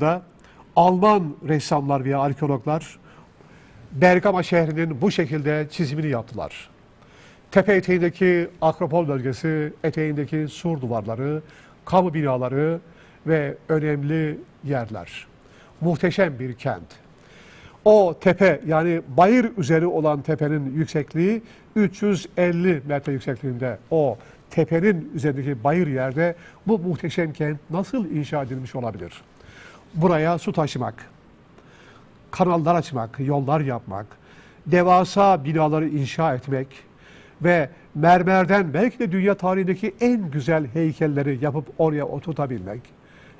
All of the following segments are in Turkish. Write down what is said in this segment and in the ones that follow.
da Alman ressamlar veya arkeologlar Bergama şehrinin bu şekilde çizimini yaptılar. Tepe eteğindeki Akropol bölgesi, eteğindeki sur duvarları, kamu binaları ve önemli yerler. Muhteşem bir kent. O tepe yani bayır üzeri olan tepenin yüksekliği 350 metre yüksekliğinde. O tepenin üzerindeki bayır yerde bu muhteşem kent nasıl inşa edilmiş olabilir? Buraya su taşımak, kanallar açmak, yollar yapmak, devasa binaları inşa etmek ve mermerden belki de dünya tarihindeki en güzel heykelleri yapıp oraya oturtabilmek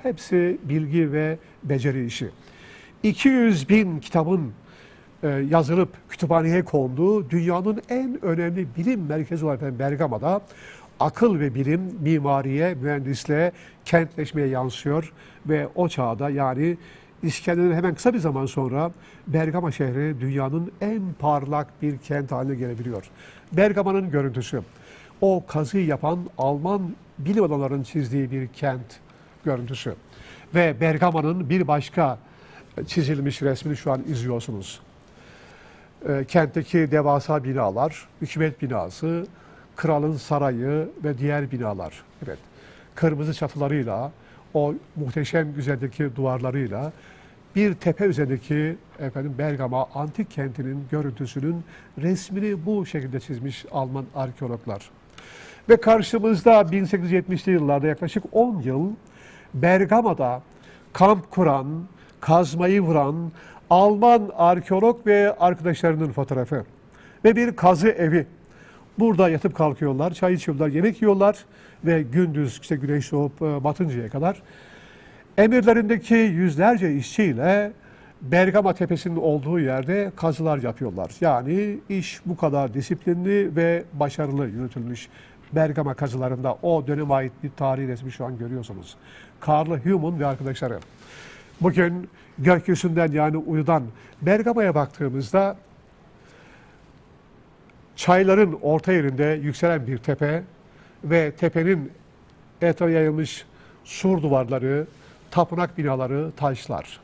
hepsi bilgi ve beceri işi. 200 bin kitabın e, yazılıp kütüphaneye konduğu dünyanın en önemli bilim merkezi olan Bergama'da akıl ve bilim mimariye, mühendisliğe, kentleşmeye yansıyor ve o çağda yani İskender'in hemen kısa bir zaman sonra Bergama şehri dünyanın en parlak bir kent haline gelebiliyor. Bergama'nın görüntüsü, o kazıyı yapan Alman bilim adamlarının çizdiği bir kent görüntüsü. Ve Bergama'nın bir başka çizilmiş resmini şu an izliyorsunuz. E, kentteki devasa binalar, hükümet binası, kralın sarayı ve diğer binalar. Evet, kırmızı çatılarıyla, o muhteşem güzeldeki duvarlarıyla bir tepe üzerindeki efendim Bergama antik kentinin görüntüsünün resmini bu şekilde çizmiş Alman arkeologlar. Ve karşımızda 1870'li yıllarda yaklaşık 10 yıl Bergama'da kamp kuran, kazmayı vuran Alman arkeolog ve arkadaşlarının fotoğrafı. Ve bir kazı evi. Burada yatıp kalkıyorlar, çay içiyorlar, yemek yiyorlar ve gündüz işte güneş doğup e, batıncaya kadar emirlerindeki yüzlerce işçiyle Bergama Tepesi'nin olduğu yerde kazılar yapıyorlar. Yani iş bu kadar disiplinli ve başarılı yürütülmüş. Bergama kazılarında o döneme ait bir tarihi resmi şu an görüyorsunuz. Karl Human ve arkadaşları. Bugün gökyüzünden yani uyudan Bergama'ya baktığımızda çayların orta yerinde yükselen bir tepe ve tepenin etrafına yayılmış sur duvarları, tapınak binaları, taşlar.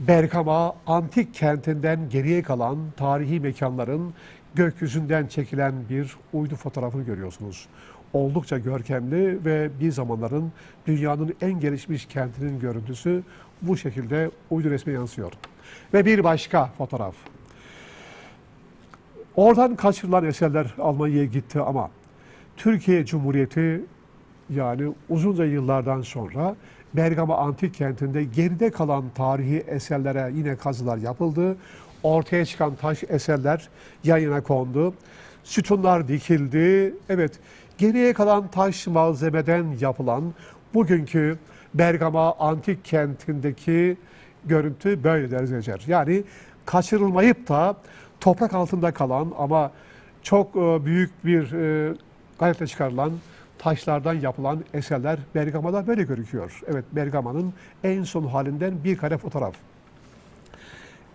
Bergama antik kentinden geriye kalan tarihi mekanların gökyüzünden çekilen bir uydu fotoğrafını görüyorsunuz. Oldukça görkemli ve bir zamanların dünyanın en gelişmiş kentinin görüntüsü bu şekilde uydu resme yansıyor. Ve bir başka fotoğraf. Oradan kaçırılan eserler Almanya'ya gitti ama Türkiye Cumhuriyeti yani uzunca yıllardan sonra Bergama Antik Kenti'nde geride kalan tarihi eserlere yine kazılar yapıldı. Ortaya çıkan taş eserler yayına kondu. Sütunlar dikildi. Evet, geriye kalan taş malzemeden yapılan bugünkü Bergama Antik Kenti'ndeki görüntü böyle deriz. Yani kaçırılmayıp da toprak altında kalan ama çok e, büyük bir e, gayretle çıkarılan taşlardan yapılan eserler Bergama'da böyle gözüküyor. Evet Bergama'nın en son halinden bir kare fotoğraf.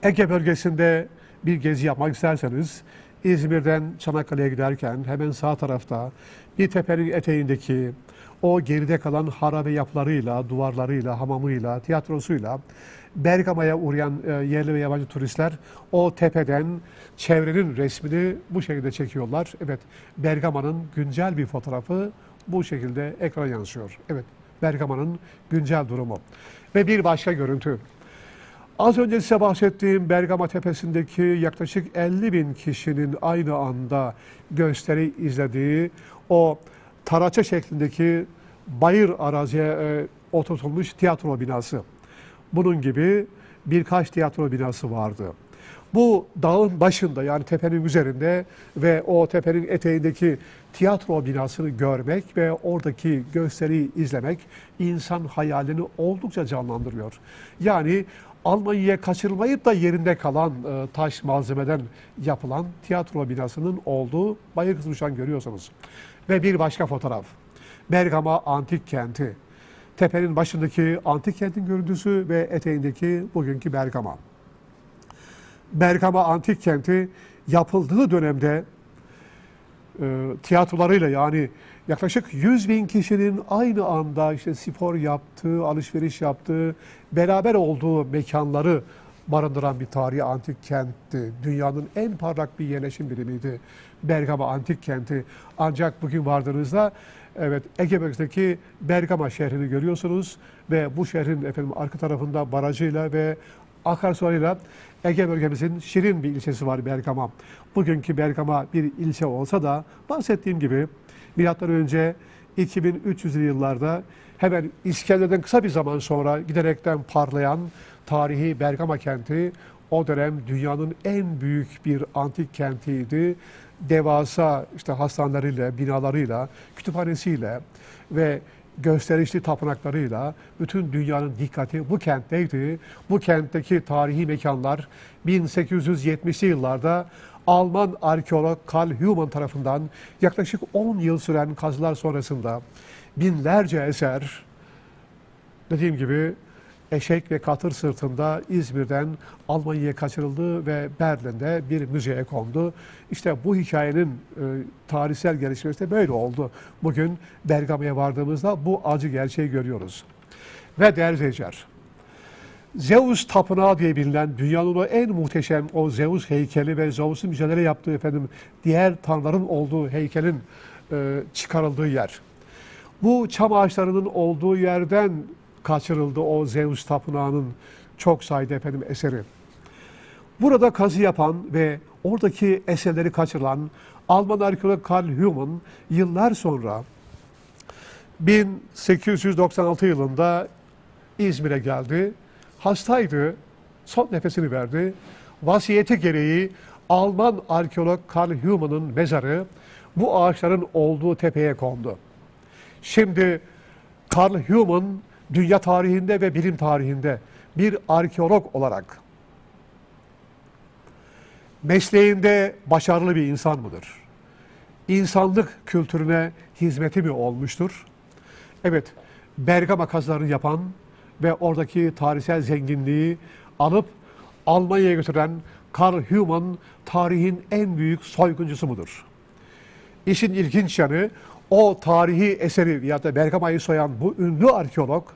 Ege bölgesinde bir gezi yapmak isterseniz İzmir'den Çanakkale'ye giderken hemen sağ tarafta bir tepenin eteğindeki o geride kalan harabe yapılarıyla, duvarlarıyla, hamamıyla, tiyatrosuyla Bergama'ya uğrayan e, yerli ve yabancı turistler o tepeden çevrenin resmini bu şekilde çekiyorlar. Evet, Bergama'nın güncel bir fotoğrafı bu şekilde ekrana yansıyor. Evet, Bergama'nın güncel durumu. Ve bir başka görüntü. Az önce size bahsettiğim Bergama Tepesi'ndeki yaklaşık 50 bin kişinin aynı anda gösteri izlediği o taraça şeklindeki bayır araziye e, oturtulmuş tiyatro binası. Bunun gibi birkaç tiyatro binası vardı. Bu dağın başında yani tepenin üzerinde ve o tepenin eteğindeki tiyatro binasını görmek ve oradaki gösteriyi izlemek insan hayalini oldukça canlandırıyor. Yani Almanya'ya kaçırılmayıp da yerinde kalan e, taş malzemeden yapılan tiyatro binasının olduğu bayır kısmı şu an görüyorsunuz. Ve bir başka fotoğraf. Bergama Antik Kenti. Tepenin başındaki antik kentin görüntüsü ve eteğindeki bugünkü Bergama. Bergama Antik Kenti yapıldığı dönemde e, tiyatrolarıyla yani yaklaşık 100 bin kişinin aynı anda işte spor yaptığı, alışveriş yaptığı, beraber olduğu mekanları barındıran bir tarihi antik kentti. Dünyanın en parlak bir yerleşim birimiydi. Bergama antik kenti. Ancak bugün vardığınızda evet Ege bölgesindeki Bergama şehrini görüyorsunuz ve bu şehrin efendim arka tarafında barajıyla ve akarsularıyla Ege bölgemizin şirin bir ilçesi var Bergama. Bugünkü Bergama bir ilçe olsa da bahsettiğim gibi milattan önce 2300'lü yıllarda hemen İskender'den kısa bir zaman sonra giderekten parlayan tarihi Bergama kenti o dönem dünyanın en büyük bir antik kentiydi. Devasa işte hastaneleriyle, binalarıyla, kütüphanesiyle ve gösterişli tapınaklarıyla bütün dünyanın dikkati bu kentteydi. Bu kentteki tarihi mekanlar 1870'li yıllarda Alman arkeolog Karl Humann tarafından yaklaşık 10 yıl süren kazılar sonrasında binlerce eser dediğim gibi eşek ve katır sırtında İzmir'den Almanya'ya kaçırıldı ve Berlin'de bir müzeye kondu. İşte bu hikayenin e, tarihsel gelişmesi de böyle oldu. Bugün Bergama'ya vardığımızda bu acı gerçeği görüyoruz. Ve değerli izleyiciler, Zeus tapınağı diye bilinen dünyanın o en muhteşem o Zeus heykeli ve Zeus'un mücadele yaptığı efendim diğer tanrıların olduğu heykelin e, çıkarıldığı yer. Bu çam ağaçlarının olduğu yerden kaçırıldı o Zeus tapınağının çok sayıda efendim eseri. Burada kazı yapan ve oradaki eserleri kaçırılan Alman arkeolog Karl Humann yıllar sonra 1896 yılında İzmir'e geldi. Hastaydı, son nefesini verdi. Vasiyeti gereği Alman arkeolog Karl Humann'ın mezarı bu ağaçların olduğu tepeye kondu. Şimdi Karl Humann dünya tarihinde ve bilim tarihinde bir arkeolog olarak mesleğinde başarılı bir insan mıdır? İnsanlık kültürüne hizmeti mi olmuştur? Evet, Bergama kazılarını yapan ve oradaki tarihsel zenginliği alıp Almanya'ya götüren Karl Humann tarihin en büyük soyguncusu mudur? İşin ilginç yanı o tarihi eseri ya da Bergama'yı soyan bu ünlü arkeolog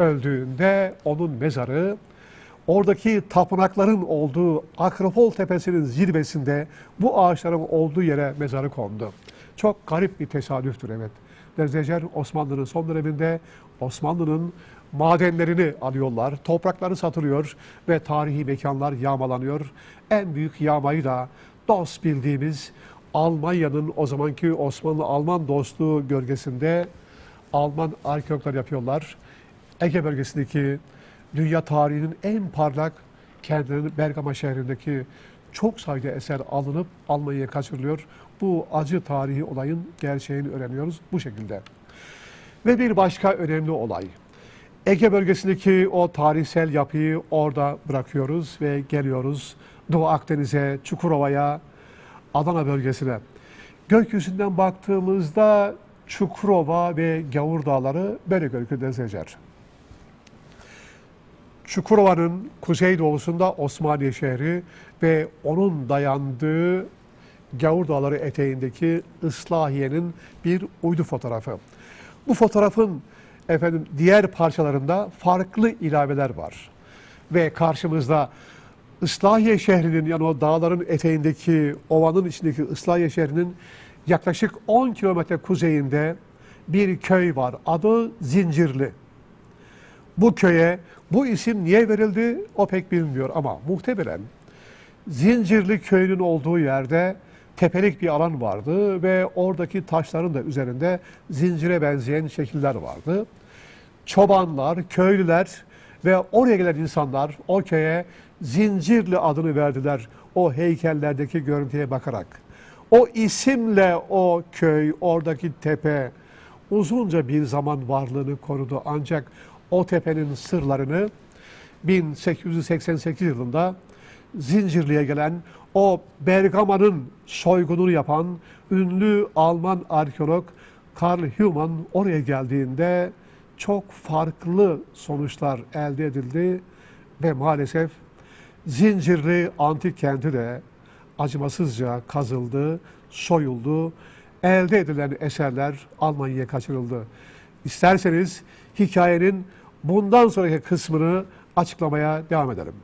öldüğünde onun mezarı oradaki tapınakların olduğu Akropol Tepesi'nin zirvesinde bu ağaçların olduğu yere mezarı kondu. Çok garip bir tesadüftür evet. Derzeceğer Osmanlı'nın son döneminde Osmanlı'nın madenlerini alıyorlar, toprakları satılıyor ve tarihi mekanlar yağmalanıyor. En büyük yağmayı da DOS bildiğimiz Almanya'nın o zamanki Osmanlı-Alman dostluğu gölgesinde Alman arkeologlar yapıyorlar. Ege bölgesindeki dünya tarihinin en parlak kentlerinin Bergama şehrindeki çok sayıda eser alınıp Almanya'ya kaçırılıyor. Bu acı tarihi olayın gerçeğini öğreniyoruz bu şekilde. Ve bir başka önemli olay. Ege bölgesindeki o tarihsel yapıyı orada bırakıyoruz ve geliyoruz Doğu Akdeniz'e, Çukurova'ya, Adana bölgesine. Gökyüzünden baktığımızda Çukurova ve Gavur Dağları böyle görünür Secer. Çukurova'nın kuzeydoğusunda Osmaniye şehri ve onun dayandığı Gavur Dağları eteğindeki Islahiye'nin bir uydu fotoğrafı. Bu fotoğrafın efendim diğer parçalarında farklı ilaveler var. Ve karşımızda Islahiye şehrinin yani o dağların eteğindeki ovanın içindeki Islahiye şehrinin yaklaşık 10 kilometre kuzeyinde bir köy var. Adı Zincirli. Bu köye bu isim niye verildi o pek bilinmiyor ama muhtemelen Zincirli köyünün olduğu yerde tepelik bir alan vardı ve oradaki taşların da üzerinde zincire benzeyen şekiller vardı. Çobanlar, köylüler ve oraya gelen insanlar o köye Zincirli adını verdiler o heykellerdeki görüntüye bakarak. O isimle o köy, oradaki tepe uzunca bir zaman varlığını korudu. Ancak o tepenin sırlarını 1888 yılında Zincirli'ye gelen o Bergama'nın soygununu yapan ünlü Alman arkeolog Karl Humann oraya geldiğinde çok farklı sonuçlar elde edildi ve maalesef Zincirli antik kenti de acımasızca kazıldı, soyuldu. Elde edilen eserler Almanya'ya kaçırıldı. İsterseniz hikayenin bundan sonraki kısmını açıklamaya devam edelim.